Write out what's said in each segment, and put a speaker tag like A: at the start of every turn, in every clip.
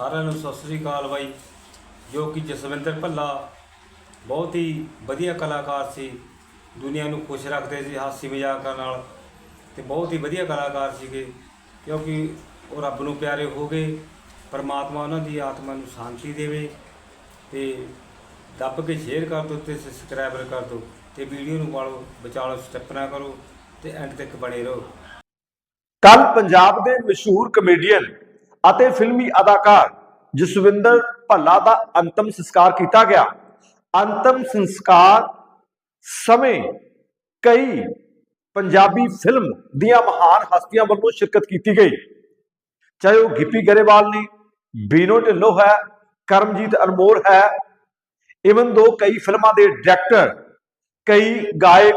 A: ਸਾਰਿਆਂ ਨੂੰ ਸਤਿ ਸ੍ਰੀ ਅਕਾਲ ਬਾਈ, ਜੋ ਕਿ ਜਸਵਿੰਦਰ ਭੱਲਾ ਬਹੁਤ ਹੀ ਵਧੀਆ ਕਲਾਕਾਰ ਸੀ, ਦੁਨੀਆ ਨੂੰ ਖੁਸ਼ ਰੱਖਦੇ ਸੀ, ਹਾਸੀ ਮਜ਼ਾਕਾਂ ਨਾਲ ਤੇ ਬਹੁਤ ਹੀ ਵਧੀਆ ਕਲਾਕਾਰ ਸੀਗੇ, ਕਿਉਂਕਿ ਉਹ ਰੱਬ ਨੂੰ ਪਿਆਰੇ ਹੋ ਗਏ, ਪਰਮਾਤਮਾ ਉਹਨਾਂ ਦੀ ਆਤਮਾ ਨੂੰ ਸ਼ਾਂਤੀ ਦੇਵੇ ਤੇ ਦੱਬ ਕੇ ਸ਼ੇਅਰ ਕਰ ਦਿਓ ਤੇ ਸਬਸਕ੍ਰਾਈਬਰ ਕਰ ਦਿਓ ਤੇ ਵੀਡੀਓ ਨੂੰ ਪਾਲੋ ਵਿਚਾਲੋ ਸਟੈਪ ਨਾ ਕਰੋ ਤੇ ਐਂਡ ਤੱਕ ਬਣੇ ਰਹੋ।
B: ਕੱਲ ਪੰਜਾਬ ਦੇ ਮਸ਼ਹੂਰ ਕਮੇਡੀਅਨ ਅਤੇ ਫਿਲਮੀ ਅਦਾਕਾਰ ਜਸਵਿੰਦਰ ਭੱਲਾ ਦਾ ਅੰਤਮ ਸੰਸਕਾਰ ਕੀਤਾ ਗਿਆ। ਅੰਤਮ ਸੰਸਕਾਰ ਸਮੇਂ ਕਈ ਪੰਜਾਬੀ ਫਿਲਮ ਦੀਆਂ ਮਹਾਨ ਹਸਤੀਆਂ ਵੱਲੋਂ ਸ਼ਿਰਕਤ ਕੀਤੀ ਗਈ। ਚਾਹੇ ਉਹ ਗਿੱਪੀ ਗਰੇਵਾਲ ਨੇ, ਬੀਨੋ ਢਿੱਲੋਂ ਹੈ, ਕਰਮਜੀਤ ਅਨਮੋਲ ਹੈ, ਇਵਨ ਦੋ ਕਈ ਫਿਲਮਾਂ ਦੇ ਡਾਇਰੈਕਟਰ, ਕਈ ਗਾਇਕ,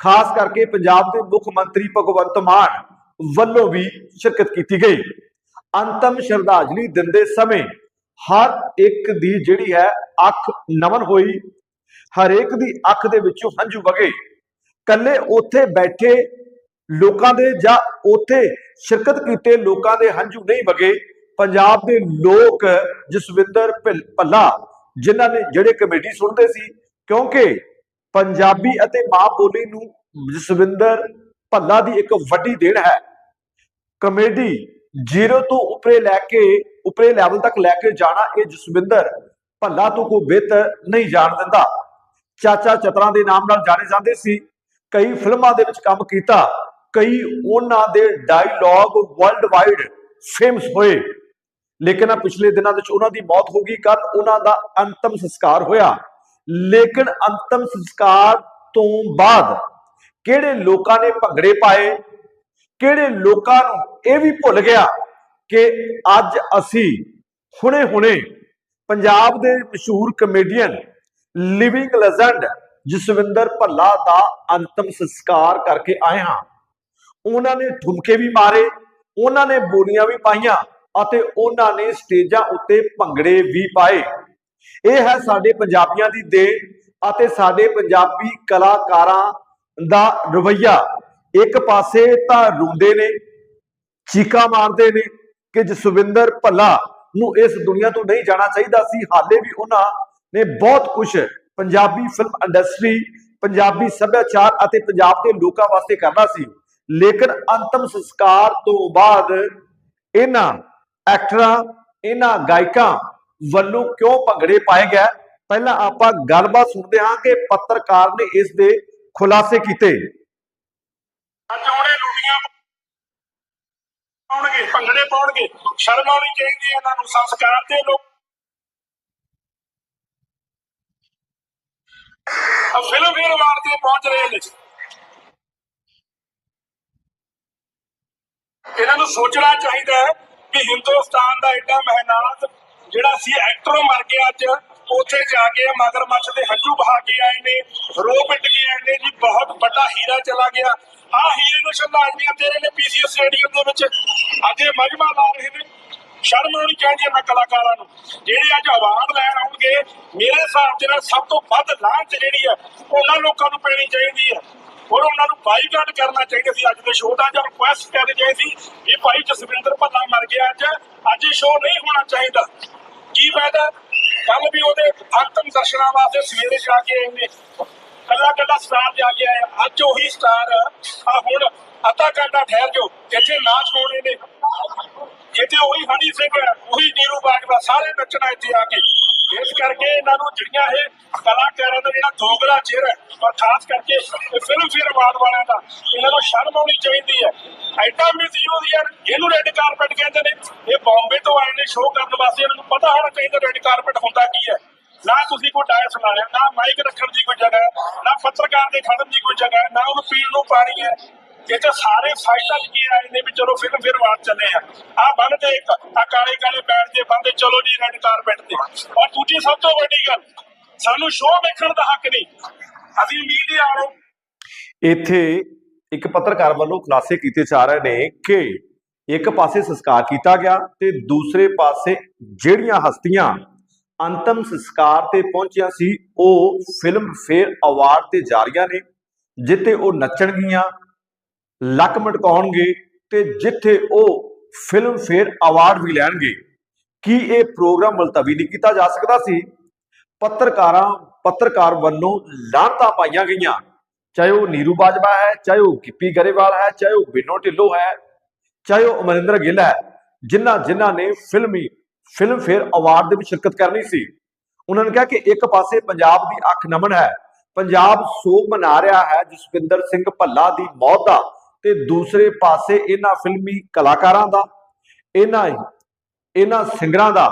B: ਖਾਸ ਕਰਕੇ ਪੰਜਾਬ ਦੇ ਮੁੱਖ ਮੰਤਰੀ ਭਗਵੰਤ ਮਾਨ ਵੱਲੋਂ ਵੀ ਸ਼ਿਰਕਤ ਕੀਤੀ ਗਈ। ਅੰਤਮ ਸ਼ਰਧਾਂਜਲੀ ਦਿੰਦੇ ਸਮੇਂ ਹਰ ਇੱਕ ਦੀ ਜਿਹੜੀ ਹੈ ਅੱਖ ਨਮਨ ਹੋਈ ਹਰੇਕ ਦੀ ਅੱਖ ਦੇ ਵਿੱਚੋਂ ਹੰਝੂ ਵਗੇ। ਕੱਲੇ ਉੱਥੇ ਬੈਠੇ ਲੋਕਾਂ ਦੇ ਜਾਂ ਉੱਥੇ ਸ਼ਿਰਕਤ ਕੀਤੇ ਲੋਕਾਂ ਦੇ ਹੰਝੂ ਨਹੀਂ ਵਗੇ। ਪੰਜਾਬ ਦੇ ਲੋਕ ਜਸਵਿੰਦਰ ਭੱਲਾ, ਜਿਨ੍ਹਾਂ ਨੇ ਜਿਹੜੇ ਕਮੇਡੀ ਸੁਣਦੇ ਸੀ, ਕਿਉਂਕਿ ਪੰਜਾਬੀ ਅਤੇ ਮਾਂ ਬੋਲੀ ਨੂੰ ਜਸਵਿੰਦਰ ਭੱਲਾ ਦੀ ਇੱਕ ਵੱਡੀ ਦੇਣ ਹੈ। ਕਮੇਡੀ ਜ਼ੀਰੋ ਤੋਂ ਉੱਪਰੇ ਲੈ ਕੇ, ਉੱਪਰੇ ਲੈਵਲ ਤੱਕ ਲੈ ਕੇ ਜਾਣਾ ਇਹ ਜਸਵਿੰਦਰ ਭੱਲਾ ਤੋਂ ਕੋਈ ਬਿਹਤਰ ਨਹੀਂ ਜਾਣ ਦਿੰਦਾ। ਚਾਚਾ ਚਤਰਾ ਦੇ ਨਾਮ ਨਾਲ ਜਾਣੇ ਜਾਂਦੇ ਸੀ। ਕਈ ਫਿਲਮਾਂ ਦੇ ਵਿੱਚ ਕੰਮ ਕੀਤਾ। ਕਈ ਉਹਨਾਂ ਦੇ ਡਾਇਲੌਗ ਵਰਲਡ ਵਾਈਡ ਫੇਮਸ ਹੋਏ। ਲੇਕਿਨ ਆ ਪਿਛਲੇ ਦਿਨਾਂ ਵਿੱਚ ਉਹਨਾਂ ਦੀ ਮੌਤ ਹੋ ਗਈ ਕੱਲ ਉਹਨਾਂ ਦਾ ਅੰਤਮ ਸੰਸਕਾਰ ਹੋਇਆ। ਲੇਕਿਨ ਅੰਤਮ ਸੰਸਕਾਰ ਤੋਂ ਬਾਅਦ ਕਿਹੜੇ ਲੋਕਾਂ ਨੇ ਭੰਗੜੇ ਪਾਏ? ਕਿਹੜੇ ਲੋਕਾਂ ਨੂੰ ਇਹ ਵੀ ਭੁੱਲ ਗਿਆ ਕਿ ਅੱਜ ਅਸੀਂ ਹੁਣੇ-ਹੁਣੇ ਪੰਜਾਬ ਦੇ ਮਸ਼ਹੂਰ comedian living legend Jaswinder Bhalla ਦਾ ਅੰਤਮ ਸੰਸਕਾਰ ਕਰਕੇ ਆਏ ਹਾਂ। ਉਹਨਾਂ ਨੇ ਠੁਮਕੇ ਵੀ ਮਾਰੇ, ਉਹਨਾਂ ਨੇ ਬੋਲੀਆਂ ਵੀ ਪਾਈਆਂ ਅਤੇ ਉਹਨਾਂ ਨੇ ਸਟੇਜਾਂ ਉੱਤੇ ਭੰਗੜੇ ਵੀ ਪਾਏ। ਇਹ ਹੈ ਸਾਡੇ ਪੰਜਾਬੀਆਂ ਦੀ ਦੇਣ ਅਤੇ ਸਾਡੇ ਪੰਜਾਬੀ ਕਲਾਕਾਰਾਂ ਦਾ ਰਵਈਆ। ਇੱਕ ਪਾਸੇ ਤਾਂ ਰੋਂਦੇ ਨੇ, ਚੀਕਾ ਮਾਰਦੇ ਨੇ ਕਿ ਜਸਵਿੰਦਰ ਭੱਲਾ ਨੂੰ ਇਸ ਦੁਨੀਆ ਤੋਂ ਨਹੀਂ ਜਾਣਾ ਚਾਹੀਦਾ ਸੀ। ਹਾਲੇ ਵੀ ਉਹਨਾਂ ਨੇ ਬਹੁਤ ਕੁਝ ਪੰਜਾਬੀ ਫਿਲਮ ਇੰਡਸਟਰੀ ਪੰਜਾਬੀ ਸੱਭਿਆਚਾਰ ਅਤੇ ਪੰਜਾਬ ਦੇ ਲੋਕਾਂ ਵਾਸਤੇ ਕਰਨਾ ਸੀ। ਲੇਕਿਨ ਅੰਤਮ ਸੰਸਕਾਰ ਤੋਂ ਬਾਅਦ ਇਹਨਾਂ ਐਕਟਰਾਂ ਇਹਨਾਂ ਗਾਇਕਾਂ ਵੱਲੋਂ ਕਿਉਂ ਭੰਗੜੇ ਪਾਏ ਗਏ? ਪਹਿਲਾਂ ਆਪਾਂ ਗੱਲਬਾਤ ਸੁਣਦੇ ਹਾਂ ਕਿ ਪੱਤਰਕਾਰ ਨੇ ਇਸ ਦੇ ਖੁਲਾਸੇ ਕੀਤੇ।
C: ਅੱਜ ਉਹਨੇ ਲੁੱਡੀਆਂ ਪਾਉਣਗੇ ਭੰਗੜੇ ਪਾਉਣਗੇ। ਸ਼ਰਮ ਆਉਣੀ ਚਾਹੀਦੀ ਹੈ ਇਹਨਾਂ ਨੂੰ, ਸੰਸਕਾਰ ਦੇ ਲੋਕ ਫਿਲਮ ਫੇਰ ਵਾਰ ਤੇ ਪਹੁੰਚ ਰਹੇ ਨੇ। ਇਹਨਾਂ ਨੂੰ ਸੋਚਣਾ ਚਾਹੀਦਾ ਹੈ ਕਿ ਹਿੰਦੁਸਤਾਨ ਦਾ ਐਡਾ ਮਹਿਨਾਤ ਜਿਹੜਾ ਸੀ ਐਕਟਰੋਂ ਮਰ ਗਿਆ ਅੱਜ ਉੱਥੇ ਜਾ ਕੇ ਮਗਰਮੱਛ ਦੇ ਹੰਝੂ ਬਹਾ ਕੇ ਆਏ ਨੇ ਰੋ ਪਿੱਟ ਕੇ ਆਏ ਨੇ ਜੀ, ਬਹੁਤ ਵੱਡਾ ਹੀਰਾ ਚਲਾ ਗਿਆ। ਆ ਹੀਰੇ ਨੂੰ ਸ਼ਰਧਾਂਜਲੀਆਂ ਦੇ ਨੇ ਪੀਸੀਐਸ ਸਟੇਡੀਅਮ ਦੇ ਵਿੱਚ ਅੱਜ ਇਹ ਮਜਮਾ ਲਾ ਰਹੇ ਨੇ। ਸ਼ਰਮ ਆਉਣੀ ਚਾਹੀਦੀ ਹੈ ਕਲਾਕਾਰਾਂ ਨੂੰ। ਜਿਹੜੇ ਅੱਜ ਅਵਾਰਡ ਲੈਣ ਆਉਣਗੇ, ਮੇਰੇ ਹਿਸਾਬ ਦੇ ਨਾਲ ਸਭ ਤੋਂ ਵੱਧ ਲਾਂਚ ਜਿਹੜੀ ਹੈ, ਉਹਨਾਂ ਲੋਕਾਂ ਨੂੰ ਪੈਣੀ ਚਾਹੀਦੀ ਹੈ। ਔਰ ਉਹਨਾਂ ਨੂੰ ਬਾਈਕਾਟ ਕਰਨਾ ਚਾਹੀਦਾ ਸੀ। ਅੱਜ ਦੇ ਸ਼ੋਅ ਦਾ ਜਾਂ ਰਿਕੁਐਸਟ ਕਰਨੀ ਚਾਹੀਦੀ ਸੀ ਇਹ ਭਾਈ ਜਸਵਿੰਦਰ ਭੱਲਾ ਮਰ ਗਿਆ ਅੱਜ। ਅੱਜ ਇਹ ਸ਼ੋਅ ਨਹੀਂ ਹੋਣਾ ਚਾਹੀਦਾ। ਕੀ ਫਾਇਦਾ? ਉਹਦੇ ਅੰਤਮ ਦਰਸ਼ਨਾਂ ਵਾਸਤੇ ਸਵੇਰੇ ਜਾ ਕੇ ਆਏ ਨੇ। ਕੱਲਾ ਕੱਲਾ ਸਟਾਰ ਜਾ ਕੇ ਆਇਆ। ਅੱਜ ਉਹੀ ਸਟਾਰ ਆ। ਹੁਣ ਅੱਧਾ ਘੰਟਾ ਠਹਿਰ ਜੋ ਇੱਥੇ ਨਾਚ ਹੋਣੇ ਨੇ। ਇੱਥੇ ਉਹੀ ਹਨੀ ਸਿੰਘ ਹੈ, ਉਹੀ ਨੀਰੂ ਬਾਜਵਾ ਸਾਰੇ ਨੱਚਣਾ ਇੱਥੇ ਆ ਕੇ। ਇਸ ਕਰਕੇ ਇਹਨਾਂ ਨੂੰ ਜਿਹੜੀਆਂ ਇਹ ਕਲਾਕਾਰਾਂ ਦਾ ਜਿਹੜਾ ਦੋਗਲਾ ਚਿਹਰਾ ਔਰ ਖਾਸ ਕਰਕੇ ਫਿਲਮ ਫੇਅਰ ਅਵਾਰਡ ਵਾਲਿਆਂ ਦਾ ਇਹਨਾਂ ਨੂੰ ਸ਼ਰਮ ਆਉਣੀ ਚਾਹੀਦੀ ਹੈ। ਐਡਾ ਮਿਸਯੂਜ਼ ਯਾਰ ਇਹਨੂੰ ਰੈੱਡ ਕਾਰਪਟ ਕਹਿੰਦੇ ਨੇ। ਇਹ ਬੰਬੇ ਤੋਂ ਆਏ ਨੇ ਸ਼ੋਅ ਕਰਨ ਵਾਸਤੇ ਇਹਨਾਂ ਨੂੰ ਪਤਾ ਹੋਣਾ ਚਾਹੀਦਾ ਰੈੱਡ ਕਾਰਪਟ ਹੁੰਦਾ ਕੀ ਹੈ। ਨਾ ਤੁਸੀਂ ਕੋਈ ਡਾਇਰ ਸੁਣਾਇਆ ਨਾ ਮਾਈਕ ਰੱਖਣ ਦੀ ਕੋਈ ਜਗ੍ਹਾ ਹੈ, ਨਾ ਪੱਤਰਕਾਰ ਦੇ ਖੜਨ ਦੀ ਕੋਈ ਜਗ੍ਹਾ ਹੈ, ਨਾ ਉਹਨੂੰ ਪੀਣ ਨੂੰ ਪਾਣੀ ਹੈ। ਇਹ ਤਾਂ ਸਾਰੇ ਫਾਈਟਰ ਕੀ ਆਏ ਨੇ ਵੀ ਚਲੋ ਫਿਲਮ ਫਿਰ ਬਾਤ ਚੱਲੇ ਆ। ਆ ਬੰਨਦੇ ਇੱਕ ਆ ਕਾਲੇ ਕਾਲੇ ਬੈਠ ਦੇ ਬੰਦੇ ਚਲੋ ਜੀ ਰੈੱਡ ਕਾਰਪਟ ਤੇ। ਔਰ ਦੂਜੀ ਸਭ ਤੋਂ ਵੱਡੀ ਗੱਲ, ਸਾਨੂੰ ਸ਼ੋਅ ਵੇਖਣ ਦਾ ਹੱਕ ਨਹੀਂ। ਅਸੀਂ ਮੀਡੀਆ ਵਾਲੇ।
B: ਇੱਥੇ ਇੱਕ ਪੱਤਰਕਾਰ ਵੱਲੋਂ ਖੁਲਾਸੇ ਕੀਤੇ ਜਾ ਰਹੇ ਨੇ ਕਿ ਇੱਕ ਪਾਸੇ ਸੰਸਕਾਰ ਕੀਤਾ ਗਿਆ ਤੇ ਦੂਸਰੇ ਪਾਸੇ ਜਿਹੜੀਆਂ ਹਸਤੀਆਂ ਅੰਤਮ ਸੰਸਕਾਰ ਤੇ ਪਹੁੰਚਿਆ ਸੀ, ਉਹ ਫਿਲਮ ਫੇਅਰ ਅਵਾਰਡ ਤੇ ਜਾ ਰਹੀਆਂ ਨੇ, ਜਿੱਥੇ ਉਹ ਨੱਚਣਗੀਆਂ ਲੱਕ ਮਟਕਾਉਣਗੇ ਤੇ ਜਿੱਥੇ ਉਹ ਫਿਲਮ ਫੇਅਰ ਅਵਾਰਡ ਵੀ ਲੈਣਗੇ। ਕੀ ਇਹ ਪ੍ਰੋਗਰਾਮ ਮੁਲਤਵੀ ਨਹੀਂ ਕੀਤਾ ਜਾ ਸਕਦਾ ਸੀ? ਪੱਤਰਕਾਰਾਂ, ਪੱਤਰਕਾਰ ਵੱਲੋਂ ਲਾਹਨਤਾਂ ਪਾਈਆਂ ਗਈਆਂ। ਚਾਹੇ ਉਹ ਨੀਰੂ ਬਾਜਵਾ ਹੈ, ਚਾਹੇ ਉਹ ਗਿੱਪੀ ਗਰੇਵਾਲ ਹੈ, ਚਾਹੇ ਉਹ ਬਿਨੋ ਢਿੱਲੋਂ ਹੈ, ਚਾਹੇ ਉਹ ਅਮਰਿੰਦਰ ਗਿੱਲ ਹੈ, ਜਿਨ੍ਹਾਂ ਜਿਨ੍ਹਾਂ ਨੇ ਫਿਲਮੀ ਫਿਲਮ ਫੇਅਰ ਅਵਾਰਡ ਦੇ ਵਿੱਚ ਸ਼ਿਰਕਤ ਕਰਨੀ ਸੀ। ਉਹਨਾਂ ਨੇ ਕਿਹਾ ਕਿ ਇੱਕ ਪਾਸੇ ਪੰਜਾਬ ਦੀ ਅੱਖ ਨਮਨ ਹੈ, ਪੰਜਾਬ ਸੋਗ ਮਨਾ ਰਿਹਾ ਹੈ, ਜਸਵਿੰਦਰ ਸਿੰਘ ਭੱਲਾ ਦੀ ਮੌਤ ਦਾ ਤੇ ਦੂਸਰੇ ਪਾਸੇ ਇਹਨਾਂ ਫਿਲਮੀ ਕਲਾਕਾਰਾਂ ਦਾ ਇਹਨਾਂ ਇਹਨਾਂ ਸਿੰਗਰਾਂ ਦਾ